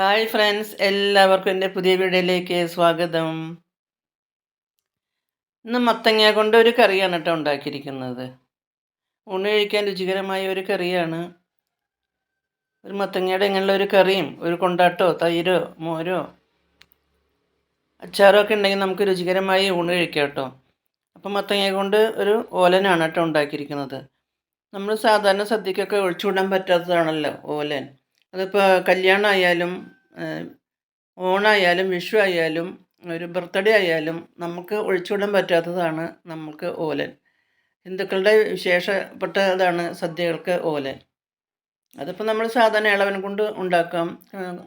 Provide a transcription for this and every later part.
Hi friends എല്ലാവർക്കും എന്റെ പുതിയ വീഡിയോയിലേക്ക് സ്വാഗതം. ഇന്ന് മത്തങ്ങ കൊണ്ട് ഒരു കറിയാണ് കേട്ടോ ഉണ്ടാക്കിയിരിക്കുന്നത്. ഊണ് കഴിക്കാൻ രുചികരമായ ഒരു കറിയാണ്. ഒരു മത്തങ്ങയുടെ ഇങ്ങനെയുള്ള ഒരു കറിയും ഒരു കൊണ്ടാട്ടോ തൈരോ മോരോ അച്ചാറോ ഒക്കെ ഉണ്ടെങ്കിൽ നമുക്ക് രുചികരമായി ഊണ് കഴിക്കാം കേട്ടോ. അപ്പം മത്തങ്ങ കൊണ്ട് ഒരു ഓലനാണ് കേട്ടോ ഉണ്ടാക്കിയിരിക്കുന്നത്. നമ്മൾ സാധാരണ സദ്യക്കൊക്കെ ഒഴിച്ചുവിടാൻ പറ്റാത്തതാണല്ലോ ഓലൻ. അതിപ്പോൾ കല്യാണമായാലും ഓണായാലും വിഷു ആയാലും ഒരു ബർത്ത്ഡേ ആയാലും നമുക്ക് ഒഴിച്ചുവിടാൻ പറ്റാത്തതാണ് നമുക്ക് ഓലൻ. ഹിന്ദുക്കളുടെ വിശേഷപ്പെട്ടതാണ് സദ്യകൾക്ക് ഓലൻ. അതിപ്പോൾ നമ്മൾ സാധാരണ ഇളവൻ കൊണ്ട് ഉണ്ടാക്കാം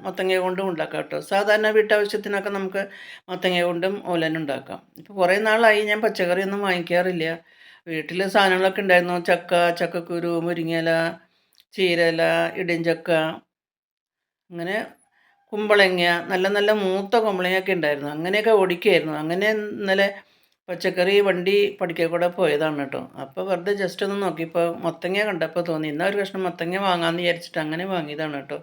മത്തങ്ങ കൊണ്ടും ഉണ്ടാക്കാം കേട്ടോ. സാധാരണ വീട്ടാവശ്യത്തിനൊക്കെ നമുക്ക് മത്തങ്ങ കൊണ്ടും ഓലൻ ഉണ്ടാക്കാം. ഇപ്പോൾ കുറേ നാളായി ഞാൻ പച്ചക്കറിയൊന്നും വാങ്ങിക്കാറില്ല. വീട്ടിൽ സാധനങ്ങളൊക്കെ ഉണ്ടായിരുന്നു. ചക്ക ചക്കക്കുരു മുരിങ്ങയില ചീരല ഇടിഞ്ചക്ക അങ്ങനെ കുമ്പളങ്ങ നല്ല നല്ല മൂത്ത കുമ്പളങ്ങയൊക്കെ ഉണ്ടായിരുന്നു. അങ്ങനെയൊക്കെ ഓടിക്കുമായിരുന്നു അങ്ങനെ ഇന്നലെ പച്ചക്കറി വണ്ടി പഠിക്കാൻ കൂടെ പോയതാണ് കേട്ടോ. അപ്പോൾ വെറുതെ ജസ്റ്റ് ഒന്ന് നോക്കിയപ്പോൾ മത്തങ്ങ കണ്ടപ്പോൾ തോന്നി എന്നാൽ ഒരു കഷ്ണം മത്തങ്ങ വാങ്ങാമെന്ന് വിചാരിച്ചിട്ട് അങ്ങനെ വാങ്ങിയതാണ് കേട്ടോ.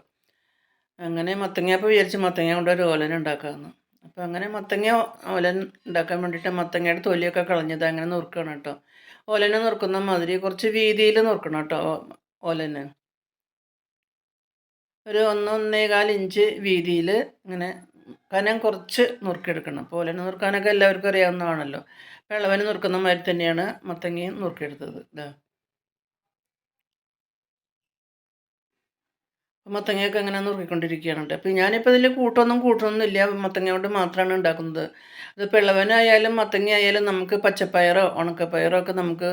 അങ്ങനെ മത്തങ്ങ അപ്പോൾ വിചാരിച്ച് മത്തങ്ങ കൊണ്ട് ഒരു ഓലൻ ഉണ്ടാക്കാമെന്ന് അപ്പോൾ അങ്ങനെ മത്തങ്ങ ഓലൻ ഉണ്ടാക്കാൻ വേണ്ടിയിട്ട് മത്തങ്ങയുടെ തൊലിയൊക്കെ കളഞ്ഞത് അങ്ങനെ നുറുക്കണം കേട്ടോ. ഓലനെ നുറുക്കുന്ന മാതിരി കുറച്ച് വീതിയിൽ നുറുക്കണം കേട്ടോ ഓലന്. ഒരു ഒന്ന് ഒന്നേകാൽ ഇഞ്ച് വീതിയിൽ ഇങ്ങനെ കനം കുറച്ച് നുറുക്കിയെടുക്കണം പോലെ നുറുക്കാനൊക്കെ എല്ലാവർക്കും അറിയാവുന്നതാണല്ലോ. വെള്ളവന് നുറുക്കുന്ന മാതിരി തന്നെയാണ് മത്തങ്ങയും നുറുക്കിയെടുത്തത് ഇതാ മത്തങ്ങയൊക്കെ അങ്ങനെ നുറുക്കിക്കൊണ്ടിരിക്കുകയാണ് കേട്ടോ. അപ്പോൾ ഞാനിപ്പോൾ ഇതിൽ കൂട്ടൊന്നും കൂട്ടൊന്നുമില്ല മത്തങ്ങ കൊണ്ട് മാത്രമാണ് ഉണ്ടാക്കുന്നത്. അത് പിളവനായാലും മത്തങ്ങ ആയാലും നമുക്ക് പച്ചപ്പയറോ ഉണക്കപ്പയറോ ഒക്കെ നമുക്ക്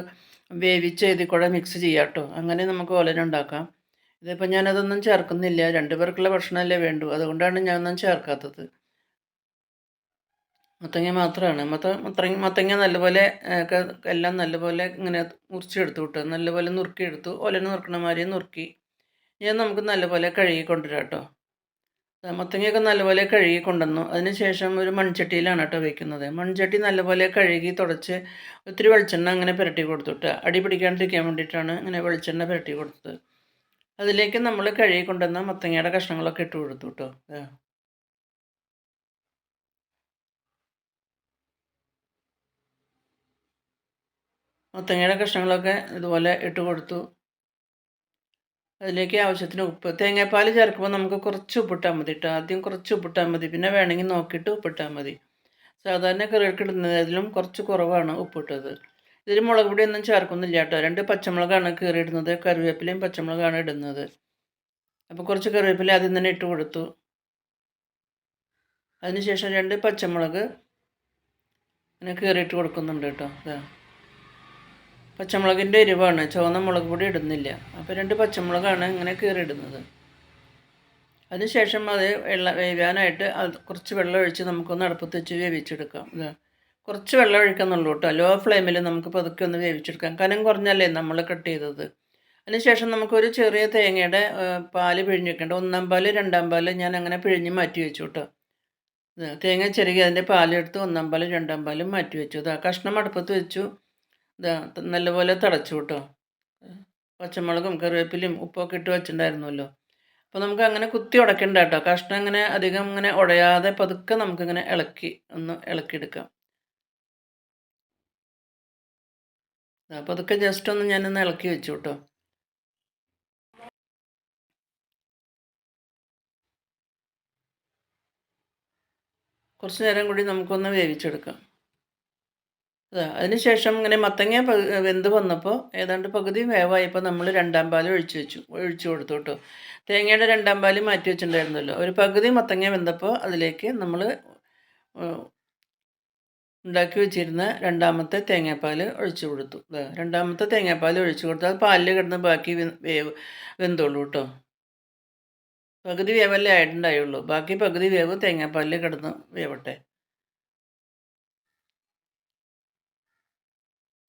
വേവിച്ച് ഇതിൽ കൂടെ മിക്സ് ചെയ്യാം കേട്ടോ. അങ്ങനെ നമുക്ക് ഓലനുണ്ടാക്കാം ഇതിപ്പോൾ ഞാനതൊന്നും ചേർക്കുന്നില്ല. രണ്ടു പേർക്കുള്ള ഭക്ഷണമല്ലേ വേണ്ടു. അതുകൊണ്ടാണ് ഞാനൊന്നും ചേർക്കാത്തത്. മത്തങ്ങ മാത്രമാണ് മത്ത മത്തങ്ങ മത്തങ്ങ നല്ലപോലെ എല്ലാം നല്ലപോലെ ഇങ്ങനെ മുറിച്ചെടുത്തു വിട്ടു. നല്ലപോലെ നുറുക്കിയെടുത്തു. ഒലന് നുറുക്കണ മാതിരി നുറുക്കി. ഞാൻ നമുക്ക് നല്ലപോലെ കഴുകി കൊണ്ടുവരാം കേട്ടോ. മത്തങ്ങയൊക്കെ നല്ലപോലെ കഴുകി കൊണ്ടുവന്നു. അതിന് ശേഷം ഒരു മൺചട്ടിയിലാണ് കേട്ടോ വയ്ക്കുന്നത് മൺചട്ടി നല്ലപോലെ കഴുകി തുടച്ച് ഒത്തിരി വെളിച്ചെണ്ണ അങ്ങനെ പുരട്ടി കൊടുത്തു അടി പിടിക്കാണ്ടിരിക്കാൻ വേണ്ടിയിട്ടാണ് ഇങ്ങനെ വെളിച്ചെണ്ണ പുരട്ടി കൊടുത്തത്. അതിലേക്ക് നമ്മൾ കഴുകി കൊണ്ടുവന്ന മത്തങ്ങയുടെ കഷ്ണങ്ങളൊക്കെ ഇട്ട് കൊടുത്തു കേട്ടോ മത്തങ്ങയുടെ കഷ്ണങ്ങളൊക്കെ ഇതുപോലെ ഇട്ട് കൊടുത്തു. അതിലേക്ക് ആവശ്യത്തിന് ഉപ്പ്. തേങ്ങാപ്പാൽ ചേർക്കുമ്പോൾ നമുക്ക് കുറച്ച് ഉപ്പിട്ടാൽ മതി കേട്ടോ ആദ്യം കുറച്ച് ഉപ്പിട്ടാൽ മതി. പിന്നെ വേണമെങ്കിൽ നോക്കിയിട്ട് ഉപ്പിട്ടാൽ മതി. സാധാരണ കറികൾക്ക് ഇടുന്നതിലും കുറച്ച് കുറവാണ് ഉപ്പിട്ടത്. ഇതിൽ മുളക് പൊടിയൊന്നും ചേർക്കുന്നില്ല കേട്ടോ. രണ്ട് പച്ചമുളകാണ് കീറിയിടുന്നത്. കറിവേപ്പിലയും പച്ചമുളകാണ് ഇടുന്നത്. അപ്പോൾ കുറച്ച് കറിവേപ്പില ആദ്യം തന്നെ ഇട്ട് കൊടുത്തു. അതിനുശേഷം രണ്ട് പച്ചമുളക് ഇങ്ങനെ കീറിയിട്ട് കൊടുക്കുന്നുണ്ട് കേട്ടോ. അതാ പച്ചമുളകിന്റെ എരിവാണ്. ചുവന്ന മുളക് പൊടി ഇടുന്നില്ല. അപ്പോൾ രണ്ട് പച്ചമുളകാണ് ഇങ്ങനെ കീറിയിടുന്നത്. അതിനുശേഷം അത് വെള്ള വേവാനായിട്ട് കുറച്ച് വെള്ളം ഒഴിച്ച് നമുക്കൊന്ന് അടുപ്പത്ത് വെച്ച് വേവിച്ചെടുക്കാം. ഇതാ കുറച്ച് വെള്ളം ഒഴിക്കുന്നുള്ളൂ കേട്ടോ. ലോ ഫ്ലെയിമിൽ നമുക്ക് പതുക്കെ ഒന്ന് വേവിച്ചെടുക്കാം. കനം കുറഞ്ഞല്ലേ നമ്മൾ കട്ട് ചെയ്തത്. അതിനുശേഷം നമുക്കൊരു ചെറിയ തേങ്ങയുടെ പാൽ പിഴിഞ്ഞ് വെക്കേണ്ട. ഒന്നാം പാൽ രണ്ടാം പാൽ ഞാൻ അങ്ങനെ പിഴിഞ്ഞ് മാറ്റി വെച്ചു കേട്ടോ. തേങ്ങ ചെറുകി അതിന്റെ പാലെടുത്ത് ഒന്നാം പാൽ രണ്ടാം പാലും മാറ്റി വെച്ചു. ഇതാ കഷ്ണം അടുപ്പത്ത് വെച്ചു. ഇതാ നല്ലപോലെ തടച്ചു കേട്ടോ. പച്ചമുളകും കറിവേപ്പിലും ഉപ്പൊക്കെ ഇട്ട് വെച്ചിട്ടുണ്ടായിരുന്നല്ലോ. അപ്പോൾ നമുക്ക് അങ്ങനെ കുത്തി ഉടക്കേണ്ട കേട്ടോ. കഷ്ണം ഇങ്ങനെ അധികം ഇങ്ങനെ ഉടയാതെ പതുക്കെ നമുക്കിങ്ങനെ ഇളക്കി ഒന്ന് ഇളക്കിയെടുക്കാം. അപ്പോൾ അതൊക്കെ ജസ്റ്റ് ഒന്ന് ഞാനൊന്ന് ഇളക്കി വെച്ചു കേട്ടോ കുറച്ച് നേരം കൂടി നമുക്കൊന്ന് വേവിച്ചെടുക്കാം. അതാ അതിനുശേഷം ഇങ്ങനെ മത്തങ്ങ വെന്ത് വന്നപ്പോൾ ഏതാണ്ട് പകുതി വേവായപ്പോൾ നമ്മൾ രണ്ടാം പാൽ ഒഴിച്ച് വെച്ചു ഒഴിച്ചു കൊടുത്തു കേട്ടോ തേങ്ങയുടെ രണ്ടാം പാൽ മാറ്റി വെച്ചിട്ടുണ്ടായിരുന്നല്ലോ. ഒരു പകുതി മത്തങ്ങ വെന്തപ്പോൾ അതിലേക്ക് നമ്മൾ ഉണ്ടാക്കി വെച്ചിരുന്ന രണ്ടാമത്തെ തേങ്ങാപ്പാൽ ഒഴിച്ചു കൊടുത്തു. രണ്ടാമത്തെ തേങ്ങാപ്പാൽ ഒഴിച്ചു കൊടുത്താൽ പാലിൽ കിടന്ന് ബാക്കി വേവ് വെന്തോളൂ കേട്ടോ പകുതി വേവല്ലേ ആയിട്ടുണ്ടായുള്ളൂ. ബാക്കി പകുതി വേവ് തേങ്ങാപ്പാലിൽ കിടന്ന് വേവട്ടെ.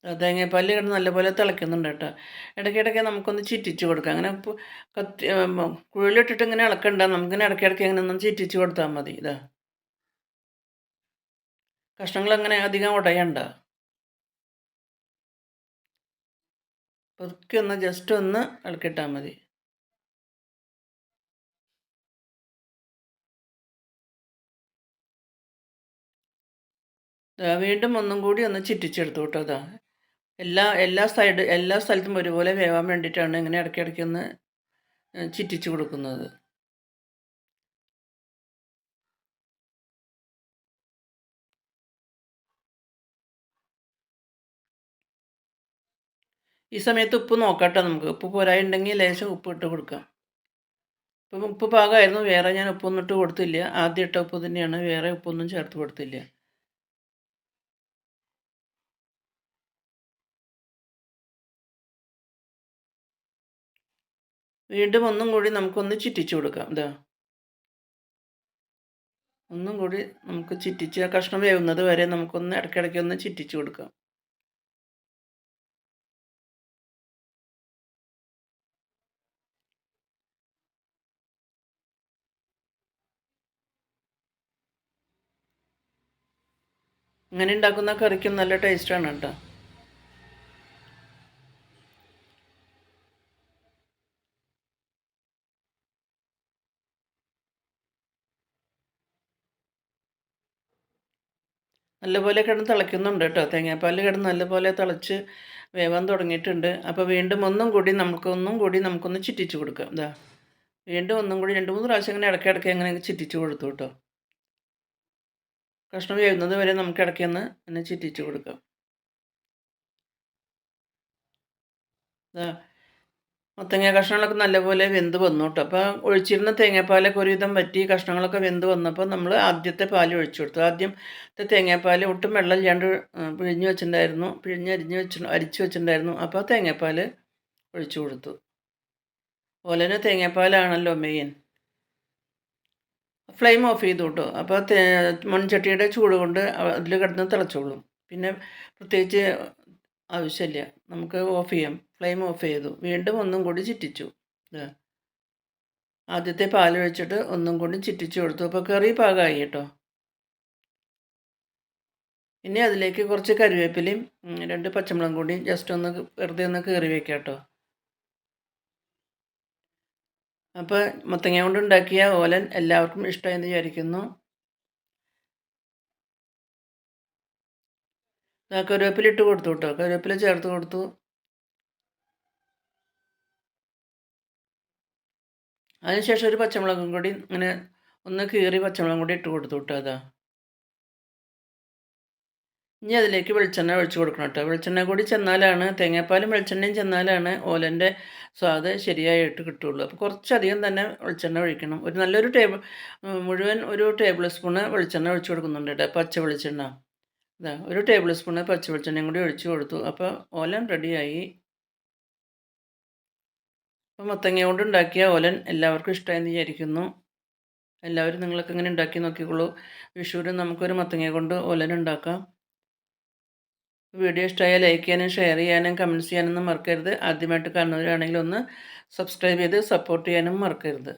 തേങ്ങാപ്പാലിൽ കിടന്ന് നല്ലപോലെ തിളയ്ക്കുന്നുണ്ട് കേട്ടോ ഇടയ്ക്കിടയ്ക്ക് നമുക്കൊന്ന് ചിറ്റിച്ച് കൊടുക്കാം. അങ്ങനെ കത്തി കുഴലിട്ടിട്ട് ഇങ്ങനെ ഇളക്കണ്ട. നമുക്കിങ്ങനെ ഇടയ്ക്കിടയ്ക്ക് അങ്ങനെ ഒന്ന് ചിറ്റിച്ച് കൊടുത്താൽ മതി. ഇതാ കഷ്ണങ്ങൾ അങ്ങനെ അധികം ഉടയണ്ട. പതുക്കെ ഒന്ന് ജസ്റ്റ് ഒന്ന് ഇളക്കിട്ടാൽ മതി. വീണ്ടും ഒന്നും കൂടി ഒന്ന് ചിറ്റിച്ചെടുത്തു കേട്ടോ അതാ എല്ലാ എല്ലാ സൈഡ് എല്ലാ സ്ഥലത്തും ഒരുപോലെ വേവാൻ വേണ്ടിയിട്ടാണ് ഇങ്ങനെ ഇടയ്ക്കിടയ്ക്ക് ഒന്ന് ചിറ്റിച്ച് കൊടുക്കുന്നത്. ഈ സമയത്ത് ഉപ്പ് നോക്കട്ടെ നമുക്ക്. ഉപ്പ് പോരായുണ്ടെങ്കിൽ ലേശം ഉപ്പ് ഇട്ട് കൊടുക്കാം. ഇപ്പം ഉപ്പ് പാകമായിരുന്നു. വേറെ ഞാൻ ഉപ്പൊന്നും ഇട്ട് കൊടുത്തില്ല. ആദ്യം ഇട്ട ഉപ്പ് തന്നെയാണ്. വേറെ ഉപ്പൊന്നും ചേർത്ത് കൊടുത്തില്ല. വീണ്ടും ഒന്നും കൂടി നമുക്കൊന്ന് ചിറ്റിച്ചു കൊടുക്കാം. ഇതാ ഒന്നും കൂടി നമുക്ക് ചിറ്റിച്ച് കഷ്ണം വേവുന്നത് വരെ നമുക്കൊന്ന് ഇടയ്ക്കിടയ്ക്ക് ഒന്ന് ചിറ്റിച്ചു കൊടുക്കാം. ഇങ്ങനെ ഉണ്ടാക്കുന്ന കറിക്കും നല്ല ടേസ്റ്റാണ് കേട്ടോ. നല്ലപോലെ കിടന്ന് തിളയ്ക്കുന്നുണ്ട് കേട്ടോ. തേങ്ങാപ്പാൽ കിടന്ന് നല്ലപോലെ തിളച്ച് വേവാൻ തുടങ്ങിയിട്ടുണ്ട്. അപ്പോൾ വീണ്ടും ഒന്നും കൂടി നമുക്ക് ഒന്നും കൂടി നമുക്കൊന്ന് ചിറ്റിച്ച് കൊടുക്കാം. ഇതാ വീണ്ടും ഒന്നും കൂടി രണ്ട് മൂന്ന് പ്രാവശ്യം ഇങ്ങനെ ഇടയ്ക്കിടയ്ക്ക് അങ്ങനെ ചിറ്റിച്ച് കൊടുത്തു കേട്ടോ. കഷ്ണം വേവുന്നത് വരെ നമുക്ക് ഇടയ്ക്കൊന്ന് ഒന്ന് ചിറ്റിച്ച് കൊടുക്കാം. മത്തങ്ങ കഷ്ണങ്ങളൊക്കെ നല്ലപോലെ വെന്ത് വന്നു കേട്ടോ അപ്പോൾ ഒഴിച്ചിരുന്ന തേങ്ങാപ്പാലൊക്കെ ഒരുവിധം വറ്റി കഷ്ണങ്ങളൊക്കെ വെന്ത് വന്നപ്പോൾ നമ്മൾ ആദ്യത്തെ പാൽ ഒഴിച്ചു കൊടുത്തു. ആദ്യത്തെ തേങ്ങാപ്പാൽ ഒട്ടും വെള്ളം ഇല്ലാണ്ട് പിഴിഞ്ഞ് വെച്ചിട്ടുണ്ടായിരുന്നു. പിഴിഞ്ഞ് അരിഞ്ഞ് വെച്ച് അരിച്ച് വെച്ചിട്ടുണ്ടായിരുന്നു. അപ്പോൾ തേങ്ങാപ്പാൽ ഒഴിച്ചു കൊടുത്തു. ഓലന് തേങ്ങാപ്പാലാണല്ലോ മെയിൻ ഫ്ലെയിം ഓഫ് ചെയ്തു കേട്ടോ. അപ്പോൾ മൺചട്ടിയുടെ ചൂട് കൊണ്ട് അതിൽ കിടന്ന് തിളച്ചോളും. പിന്നെ പ്രത്യേകിച്ച് ആവശ്യമില്ല. നമുക്ക് ഓഫ് ചെയ്യാം. ഫ്ലെയിം ഓഫ് ചെയ്തു. വീണ്ടും ഒന്നും കൂടി ചിറ്റിച്ചു. ആദ്യത്തെ പാൽ ഒഴിച്ചിട്ട് ഒന്നും കൂടി ചിറ്റിച്ചു കൊടുത്തു. അപ്പോൾ കറി പാകമായി കേട്ടോ. ഇനി അതിലേക്ക് കുറച്ച് കറിവേപ്പിലയും രണ്ട് പച്ചമുളകും കൂടി ജസ്റ്റ് ഒന്ന് വെറുതെ ഒന്ന് കയറി വെക്കാം കേട്ടോ. അപ്പോൾ മത്തങ്ങ കൊണ്ട് ഉണ്ടാക്കിയ ഓലൻ എല്ലാവർക്കും ഇഷ്ടമായെന്ന് വിചാരിക്കുന്നു. കറിവേപ്പില ഇട്ട് കൊടുത്തു കേട്ടോ. കരുവേപ്പില ചേർത്ത് കൊടുത്തു. അതിനുശേഷം ഒരു പച്ചമുളകും കൂടി ഇങ്ങനെ ഒന്ന് കീറി പച്ചമുളകും കൂടി ഇട്ട് കൊടുത്തു കേട്ടോ. അതാ ഇനി അതിലേക്ക് വെളിച്ചെണ്ണ ഒഴിച്ച് കൊടുക്കണം കേട്ടോ. വെളിച്ചെണ്ണ കൂടി ചെന്നാലാണ് തേങ്ങാപ്പാലും വെളിച്ചെണ്ണയും ചെന്നാലാണ് ഓലന്റെ സ്വാദ് ശരിയായിട്ട് കിട്ടുള്ളൂ. അപ്പോൾ കുറച്ചധികം തന്നെ വെളിച്ചെണ്ണ ഒഴിക്കണം. ഒരു നല്ലൊരു ടേബിൾ മുഴുവൻ ഒരു ടേബിൾ സ്പൂണ് വെളിച്ചെണ്ണ ഒഴിച്ച് കൊടുക്കുന്നുണ്ട് കേട്ടോ പച്ച വെളിച്ചെണ്ണ. ഇതാ ഒരു ടേബിൾ സ്പൂണ് പച്ച വെളിച്ചെണ്ണയും കൂടി ഒഴിച്ച് കൊടുത്തു. അപ്പോൾ ഓലൻ റെഡിയായി. അപ്പോൾ മത്തങ്ങ കൊണ്ട് ഉണ്ടാക്കിയ ഓലൻ എല്ലാവർക്കും ഇഷ്ടമായെന്ന് വിചാരിക്കുന്നു. എല്ലാവരും നിങ്ങളൊക്കെ ഇങ്ങനെ ഉണ്ടാക്കി നോക്കിക്കോളൂ. വിഷുവിന് നമുക്കൊരു മത്തങ്ങ കൊണ്ട് ഓലൻ ഉണ്ടാക്കാം. വീഡിയോ ഇഷ്ടമായാൽ ലൈക്ക് ചെയ്യാനും ഷെയർ ചെയ്യാനും കമന്റ്സ് ചെയ്യാനൊന്നും മറക്കരുത്. ആദ്യമായിട്ട് കാണുന്നവരാണെങ്കിൽ ഒന്ന് സബ്സ്ക്രൈബ് ചെയ്ത് സപ്പോർട്ട് ചെയ്യാനും മറക്കരുത്.